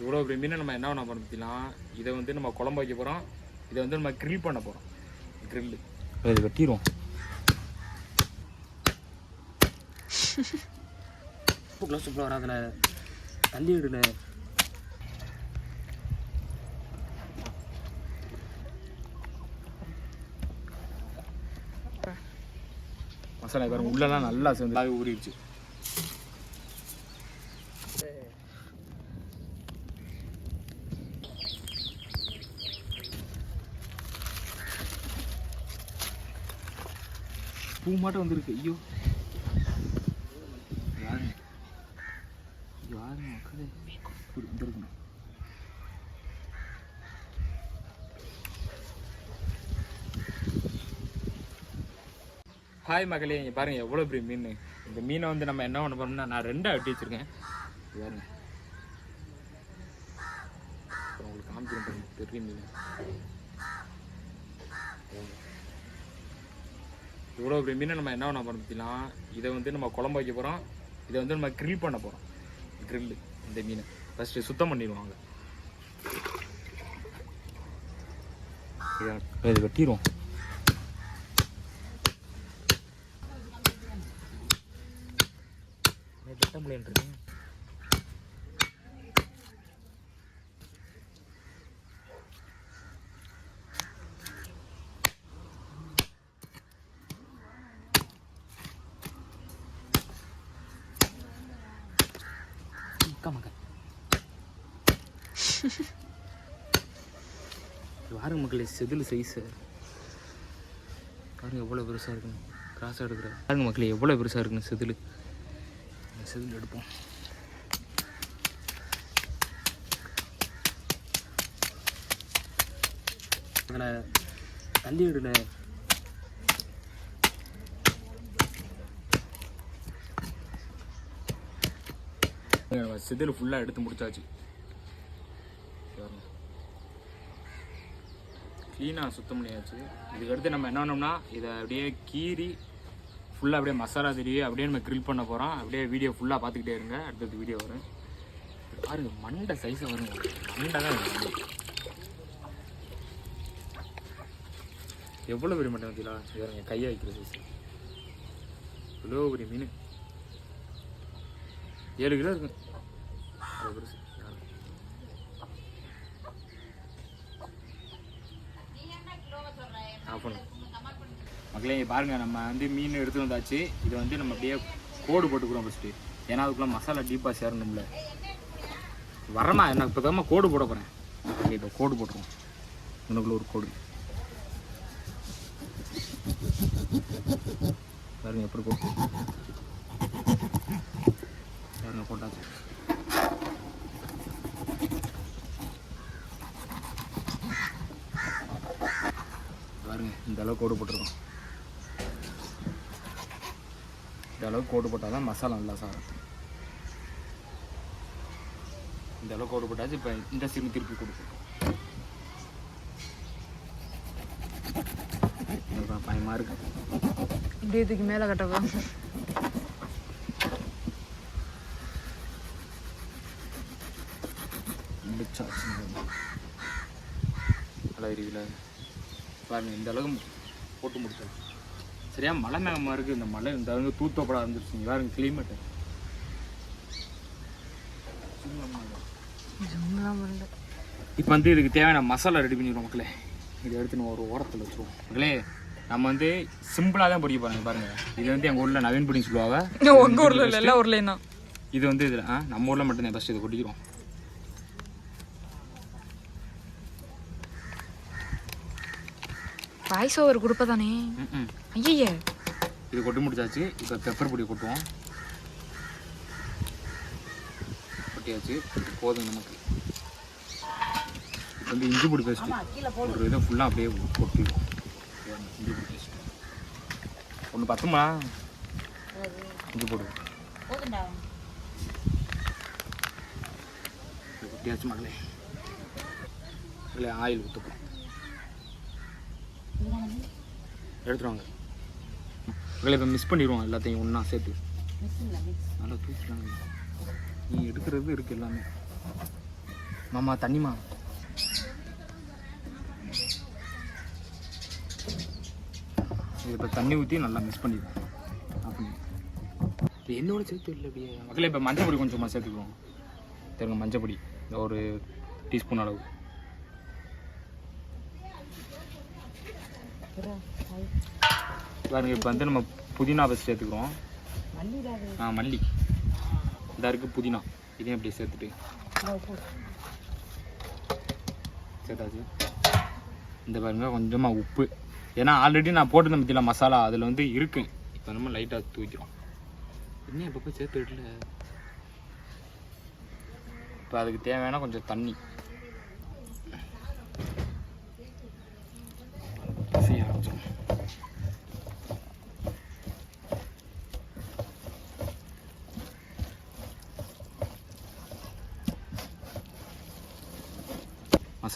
இவ்வளோ பெரிய மீனை நம்ம என்ன பண்ண போகிறோம் இதை வந்து நம்ம குழம்பு வைக்க போகிறோம் இதை வந்து நம்ம grill பண்ண போகிறோம் grill. இது வெட்டிடுவோம். உப்புக்குள்ள சூப்பராக வராதுல தள்ளி விடுல. மசாலா பாருங்க உள்ளெல்லாம் நல்லா சேர்ந்து ஊறிடுச்சு. பூ மாட்டம் வந்திருக்கு. ஐயோ. யாருங்க யாருங்க மக்களே? இப்படி ஹாய் மகளே இங்கே பாருங்க எவ்வளோ பெரிய மீன். இந்த மீனை வந்து நம்ம என்ன பண்ண போறோம்னா நான் ரெண்டாக வெட்டி வச்சிருக்கேன். பாருங்க. உங்களுக்கு காமிக்கிறேன் பெரிய மீன். இவ்வளோ பெரிய மீனை நம்ம என்ன பண்ண போறோம் பார்த்தீங்கன்னா இதை வந்து நம்ம குழம்பு வைக்க போகிறோம் இதை வந்து நம்ம க்ரில் பண்ண போகிறோம் க்ரில்லு இந்த மீனை. ஃபஸ்ட்டு சுத்தம் பண்ணிடுவாங்க இது வெட்டிடுவோம். வெட்ட முடியன்றது பாருங்க மக்களே செதில் சைஸு பாருங்கள் எவ்வளோ பெருசாக இருக்குன்னு. கிராஸாக எடுக்கிற. பாருங்க மக்களே எவ்வளோ பெருசாக இருக்குன்னு செதில். செதில் எடுப்போம். அதில் தள்ளி விடுல செதில் ஃபுல்லாக எடுத்து முடிச்சாச்சு. க்ளீனாக சுத்தம் பண்ணியாச்சு. இதுக்கடுத்து நம்ம என்ன பண்ணோம்னா இதை அப்படியே கீறி ஃபுல்லாக அப்படியே மசாலா தெரிய அப்படியே நம்ம க்ரில் பண்ண போகிறோம் அப்படியே வீடியோ ஃபுல்லாக பார்த்துக்கிட்டே இருங்க. அடுத்தது வீடியோ வரும். பாருங்க மண்டை சைஸை வருங்க. மண்டை தான் எவ்வளோ பெரிய மண்டை பார்த்தீங்களா இது என் கையை வைக்கிற சைஸ் இவ்வளோ பெரிய மீன். ஏழு கிலோ இருக்கு. மக்களே பாருங்க நம்ம வந்து மீன் எடுத்து வந்தாச்சு. இது வந்து நம்ம அப்படியே கோடு போட்டுக்கிறோம் ஃபஸ்ட்டு ஏன்னா அதுக்குள்ள மசாலா டீப்பாக சேரணும்ல. வரமா எனக்கு இப்போ தான் கோடு போட போகிறேன் ஓகே இப்போ கோடு போட்டுருவோம். உனக்குள்ள ஒரு கோடு. பாருங்க எப்படி போட்டு. பாருங்க போட்டாச்சு. பாருங்க இந்த அளவுக்கு கோடு போட்டிருக்கோம். இந்த அளவுக்கு கோடு போட்டால் தான் மசாலா நல்லா சாரும் இந்த அளவுக்கு கோடு போட்டாச்சு இப்போ இந்த சிம் திருப்பி இதுதான் பயமாக இருக்கு. இப்படி இதுக்கு மேலே கட்டப்போ நல்லா இருக்குல்ல பாருங்க இந்த அளவுக்கு போட்டு முடிச்சோம் சரியா? மழை மேகமாக இருக்குது இந்த மழை இந்த அளவுக்கு தூத்தப்பட இருந்துருச்சு பாருங்க கிளைமேட்டு இப்போ வந்து இதுக்கு தேவையான மசாலா ரெடி பண்ணிடுவோம் மக்களே. இதை எடுத்து நம்ம ஒரு ஓரத்தில் வச்சுருவோம். மக்களே நம்ம வந்து சிம்பிளாக தான் பொடிக்க போகிறாங்க பாருங்க. இது வந்து எங்கள் ஊரில் நவீன் புடிங் சொல்லுவாங்க. உங்க ஊர்ல இல்ல எல்லா ஊர்லயும் தான். இது வந்து இதில் ஆ நம்ம ஊரில் மட்டும்தான். ஃபஸ்ட் இதை கொட்டிக்கிறோம். வாய்ஸ் ஓவர் கொடுப்ப தானே ம் ம் ஐய இது கொட்டி முடிச்சாச்சு. இப்போ பெப்பர் பொடி கொட்டுவோம். கொட்டியாச்சு. போதும் நமக்கு. இப்போ வந்து இஞ்சி பொடி பேஸ்ட்டு ஒரு இதை ஃபுல்லாக அப்படியே கொட்டிடுவோம். இஞ்சி பொடி பேஸ்ட் ஒன்று பத்துமா? இஞ்சி போடுவோம் இது கொட்டியாச்சு மகளே. இல்லை ஆயில் ஊற்றுப்போம் எடுத்துருவாங்க. மகளே இப்போ மிஸ் பண்ணிடுவோம் எல்லாத்தையும் ஒன்றா சேர்த்து. நல்லா தூக்கிட்டாங்க நீ எடுக்கிறது இருக்கு எல்லாமே. மாமா தண்ணிமா? இது இப்போ தண்ணி ஊற்றி நல்லா மிக்ஸ் பண்ணிடுவோம். அப்படி. இது என்னோட சேர்த்து இல்லை அப்படியே. மக்களே இப்போ மஞ்சள் பொடி கொஞ்சமாக சேர்த்துக்குவோம் தெரியுங்க மஞ்சள் பொடி ஒரு டீஸ்பூன் அளவு. பாருங்க இப்போ வந்து நம்ம புதினா ஃபஸ்ட் சேர்த்துக்கிறோம். ஆ மல்லி. இந்த இருக்குது புதினா. இதையும் அப்படியே சேர்த்துட்டு. சேர்த்தாச்சு. இந்த பாருங்க கொஞ்சமாக உப்பு. ஏன்னா ஆல்ரெடி நான் போட்டிருந்தேன் பற்றியில் மசாலா அதில் வந்து இருக்கு. இப்போ நம்ம லைட்டாக தூக்கிறோம் இன்னும் எப்பப்போ சேர்த்து விடல இப்போ அதுக்கு தேவையான கொஞ்சம் தண்ணி செய்ய ஆரம்பிச்சிடும்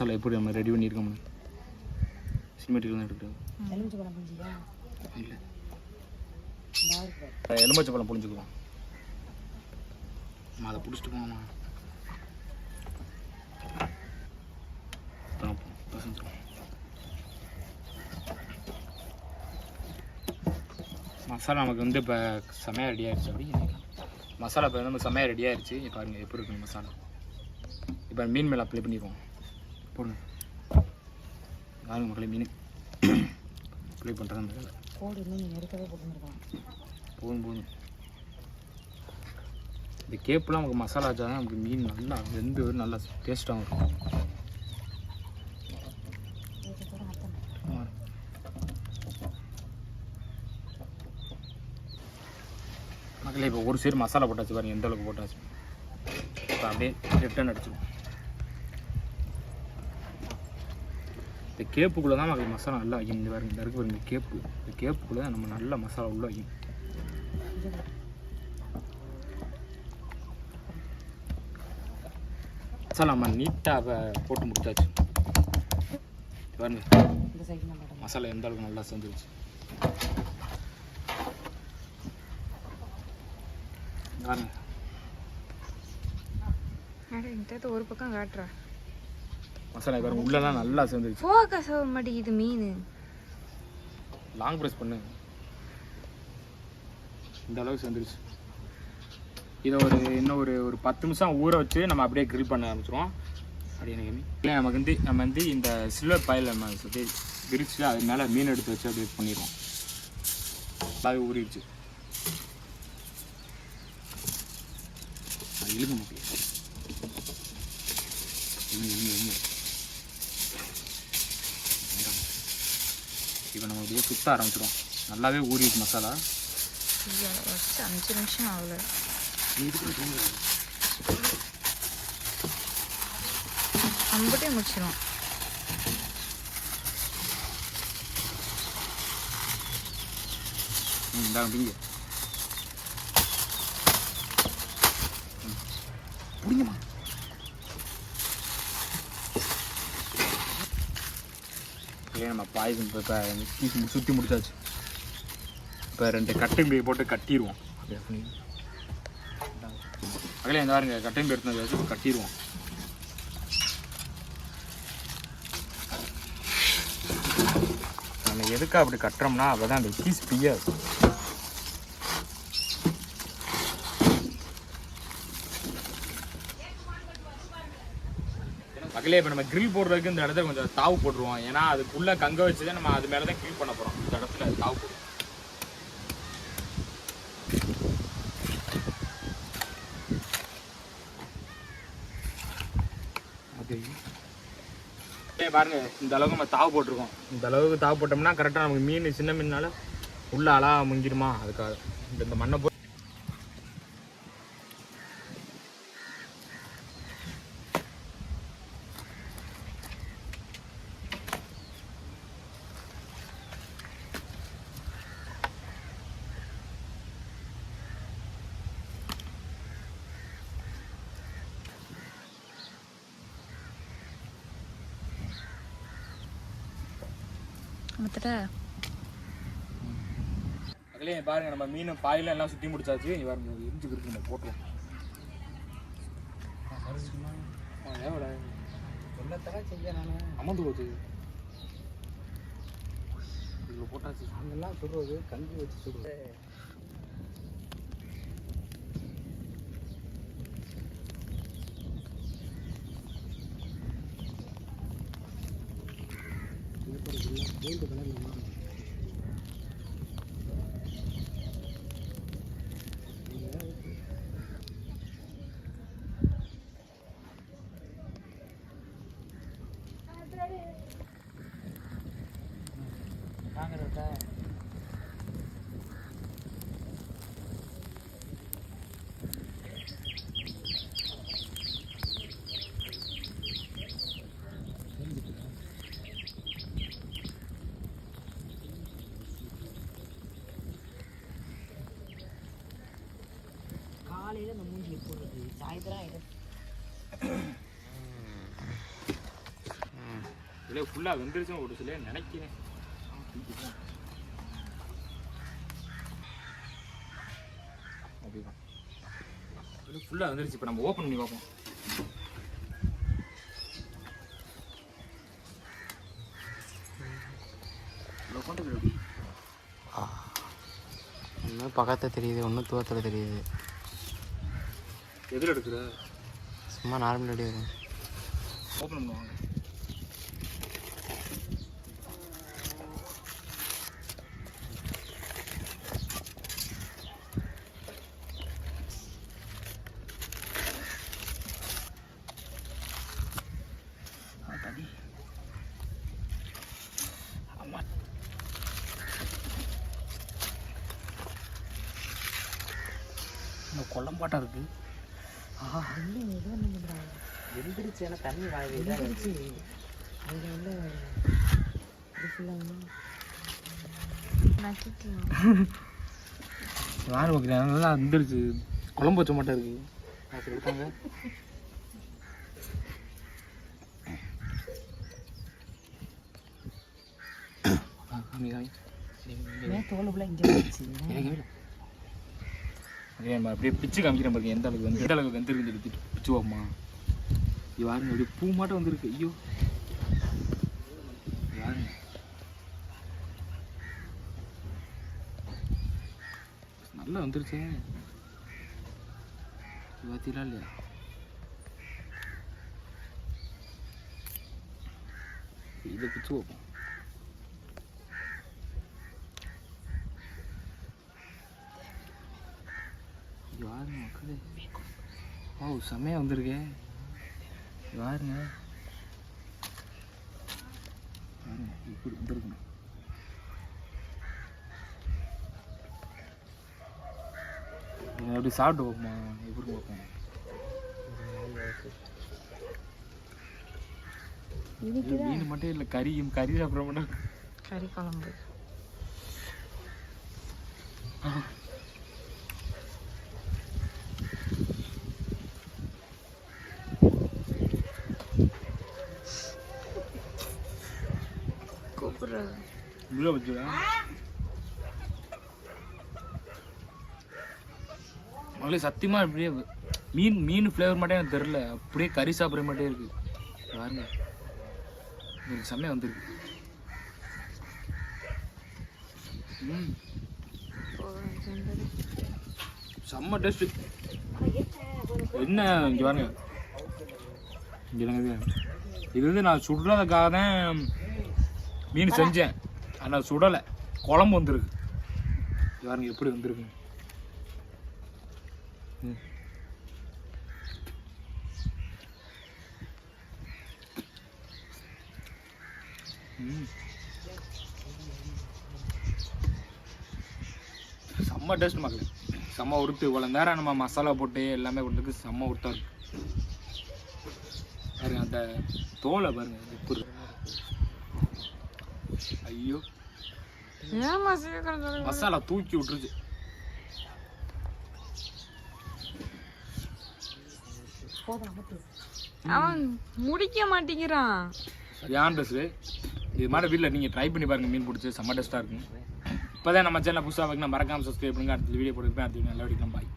மசாலா எப்படி நம்ம ரெடி பண்ணியிருக்கோம் சினிமேட்டிக் தான் எடுக்கிறோம் இல்லை. எலுமிச்சை பழம் புளிஞ்சுக்குவோம் அம்மா அதை பிடிச்சிட்டு பசஞ்சிரும். மசாலா நமக்கு வந்து இப்போ செமையாக ரெடி ஆயிடுச்சு அப்படி மசாலா இப்போ நம்ம செமையாக ரெடி ஆயிடுச்சு இப்போ பாருங்க எப்படி இருக்கு மசாலா. இப்போ மீன் மேலே அப்ளை பண்ணிடுவோம் போடுங்க. பாருங்க மக்களே மீன். அப்ளை பண்ணுறது அந்த வேலை. போதும் போதும். இந்த கேப்லாம் நமக்கு மசாலா வச்சா தான் நமக்கு மீன் நல்லா வெந்து நல்லா டேஸ்ட்டாகவும் இருக்கும். மக்களே இப்போ ஒரு சைடு மசாலா போட்டாச்சு பாருங்க எந்த அளவுக்கு போட்டாச்சு. இப்போ அப்படியே ரிட்டன் அடிச்சிடும் இந்த கேப்புக்குள்ளே தான் நமக்கு மசாலா நல்லா வைக்கணும் இந்த பாருங்க இந்த இருக்கு பாருங்க இந்த கேப்பு. இந்த கேப்புக்குள்ளே தான் நம்ம நல்ல மசாலா உள்ள வைக்கணும். மசாலா நம்ம நீட்டாக போட்டு முடிச்சாச்சு. பாருங்க. மசாலா எந்த அளவுக்கு நல்லா செஞ்சிருச்சு. பாருங்க. ஒரு பக்கம் காட்டுறா. மசாலா பாருங்க உள்ளெல்லாம் நல்லா சேர்ந்துருச்சு ஃபோக்கஸ் ஆக மாட்டேங்குது மீன். லாங் ப்ரெஸ் பண்ணு. இந்த அளவுக்கு சேர்ந்துருச்சு இதை ஒரு இன்னும் ஒரு ஒரு பத்து நிமிஷம் ஊற வச்சு நம்ம அப்படியே grill பண்ண ஆரம்பிச்சிருவோம். அப்படியே எனக்கு இல்லை நமக்கு வந்து நம்ம வந்து இந்த சில்வர் பாயில் நம்ம அப்படியே விரிச்சு அது மேலே மீன் எடுத்து வச்சு அப்படியே பண்ணிடுவோம். அது ஊறிடுச்சு. அது இழுக்க முடியும் இப்போ நம்ம அப்படியே சுத்த ஆரம்பிச்சிடும் நல்லாவே ஊறிடுச்சு மசாலா. வச்சு அஞ்சு நிமிஷம் ஆகல. அம்பட்டே முடிச்சிடும் இந்தாங்க பிடிங்க ம். பிடிங்கம்மா. இதே நம்ம பாய்சன் இப்போ இப்போ சுற்றி முடிச்சாச்சு. இப்போ ரெண்டு கட்டையும் பை போட்டு கட்டிடுவோம் அகலே இந்த பாருங்க கட்டையும் பை எடுத்து வச்சு கட்டிடுவோம் நம்ம எதுக்கு அப்படி கட்டுறோம்னா அப்போ தான் அந்த கீஸ் பிய்யாது மகளே இப்போ நம்ம grill போடுறதுக்கு இந்த இடத்துல கொஞ்சம் தாவு போட்டுருவோம். ஏன்னா அதுக்குள்ளே கங்க வச்சு தான் நம்ம அது மேலே தான் grill பண்ண போகிறோம் இந்த இடத்துல தாவு போடுவோம். பாருங்க இந்த அளவுக்கு நம்ம தாவு போட்டிருக்கோம். இந்த அளவுக்கு தாவு போட்டோம்னா கரெக்டாக நமக்கு மீன் சின்ன மீனால உள்ள அழா முங்கிருமா? அதுக்காக. இந்த மண்ணை மொத்தட்ட அதுலேயே பாருங்க நம்ம மீன் பாயில எல்லாம் சுற்றி முடிச்சாச்சு. இங்க பாருங்க இஞ்சி இருக்கு நம்ம போட்டுருவோம் என்னத்தான் செஞ்சேன் நான். அமர்ந்து போச்சு. இதில் போட்டாச்சு. அங்கெல்லாம் சுடுறது கஞ்சி வச்சு சுடுறது காலையில் இந்த மூஞ்சி இதில் ஃபுல்லாக வெந்துருச்சுன்னு ஒரு சில நினைக்கிறேன். அப்படிதான். இது ஃபுல்லாக வந்துருச்சு. இப்போ நம்ம ஓப்பன் பண்ணி பார்ப்போம். இவ்வளோ கொண்டு போய் எப்படி? ஒன்று பக்கத்தில் தெரியுது ஒன்று தூரத்தில் தெரியுது. எதில் எடுக்கிற சும்மா நார்மல் அடி ஓப்பன் பண்ணுவாங்க இந்த கொல்லம்பாட்டம் இருக்கு. எந்திரிச்சு ஏன்னா தண்ணி வாழவே எந்திரிச்சு. அங்கே உள்ள இது ஃபுல்லாக யார் நல்லா வந்துருச்சு குழம்பு வச்ச மாட்டேன் இருக்கு அது எடுத்தாங்க தோல் ஃபுல்லாக இங்கே அதே மாதிரி அப்படியே பிச்சு காமிக்கிறேன் பாருங்க எந்த அளவுக்கு வந்து எந்த அளவுக்கு வந்துருக்கு சொல்லி பிச்சு- பிச்சு இது பாருங்க அப்படியே பூ மாட்டம் வந்துருக்கு. ஐயோ. பாருங்க. நல்லா வந்துருச்சு. பார்த்தீங்களா இல்லையா? இதை பிச்சு வைப்போம் யாருங்க மக்களே. ஓ செம்மையாக வந்திருக்கே. யாருங்க பாருங்க இப்படி வந்திருக்கணும். இதை அப்படி சாப்பிட்டு பார்ப்போமா? எப்படி பார்ப்போம்? மீன் மட்டும் இல்லை கறியும் கறி சாப்பிட்ற மட்டும் கறி குழம்பு. கூப்பிடுறது உள்ள வச்சுடா முதல்ல சத்தியமா அப்படியே மீன் மீன் ஃப்ளேவர் மட்டும் எனக்கு தெரில அப்படியே கறி சாப்பிட்ற மட்டும் இருக்கு. பாருங்க. எனக்கு செம்மையாக வந்திருக்கு. ம். செம்ம டேஸ்ட் என்ன இங்கே பாருங்க. இங்கே? இது வந்து நான் சுடுறதுக்காக தான் மீன் செஞ்சேன். ஆனால் சுடலை. குழம்பு வந்திருக்கு. பாருங்க எப்படி வந்திருக்கு. ம். ம். செம்ம டேஸ்ட் மக்களே. செம்ம உருட்டு. இவ்வளோ நேரம் நம்ம மசாலா போட்டு எல்லாமே கொண்டுக்கு செம்ம உருட்டா இருக்கு. பாருங்க அந்த தோலை பாருங்க எப்படி இருக்கு. ஐயோ. ஏமா சீக்கிரம். மசாலா தூக்கி விட்டுருச்சு. அவன் முடிக்க மாட்டேங்கிறான். சரியான ட்ரெஸ்ஸு இது மாதிரி வீட்டில் நீங்கள் ட்ரை பண்ணி பாருங்கள் மீன் பிடிச்சி செம்ம டேஸ்ட்டாக இருக்கும். இப்போ தான் நம்ம சேனல் புதுசாக வைக்கணும். மறக்காமல் சப்ஸ்கிரைப் பண்ணுங்க. அடுத்த வீடியோ போட்டுருப்பேன் அடுத்த வீடியோ நல்லா பாய்